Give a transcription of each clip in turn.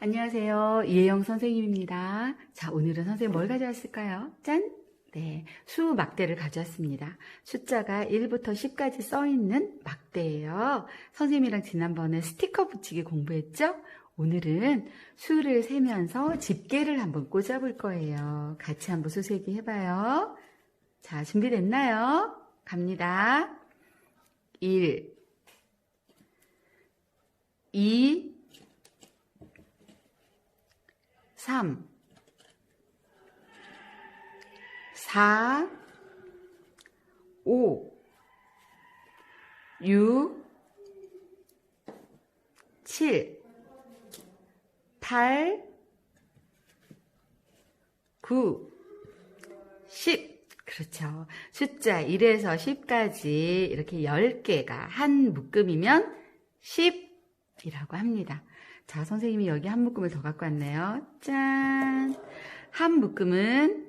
안녕하세요. 이혜영 선생님입니다. 자, 오늘은 선생님 뭘 가져왔을까요? 짠! 네, 수 막대를 가져왔습니다. 숫자가 1부터 10까지 써 있는 막대예요. 선생님이랑 지난번에 스티커 붙이기 공부했죠? 오늘은 수를 세면서 집게를 한번 꽂아볼 거예요. 같이 한번 수세기 해봐요. 자, 준비됐나요? 갑니다. 1, 2, 3, 4, 5, 6, 7, 8, 9, 10. 그렇죠. 숫자 1에서 10까지 이렇게 10개가 한 묶음이면 10이라고 합니다. 자, 선생님이 여기 한 묶음을 더 갖고 왔네요. 짠! 한 묶음은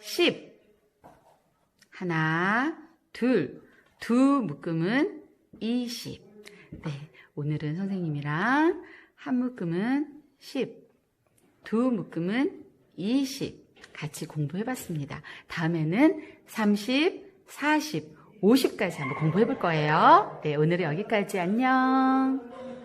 10. 하나, 둘. 두 묶음은 20. 네, 오늘은 선생님이랑 한 묶음은 10. 두 묶음은 20. 같이 공부해 봤습니다. 다음에는 30, 40, 50까지 한번 공부해 볼 거예요. 네, 오늘은 여기까지 안녕.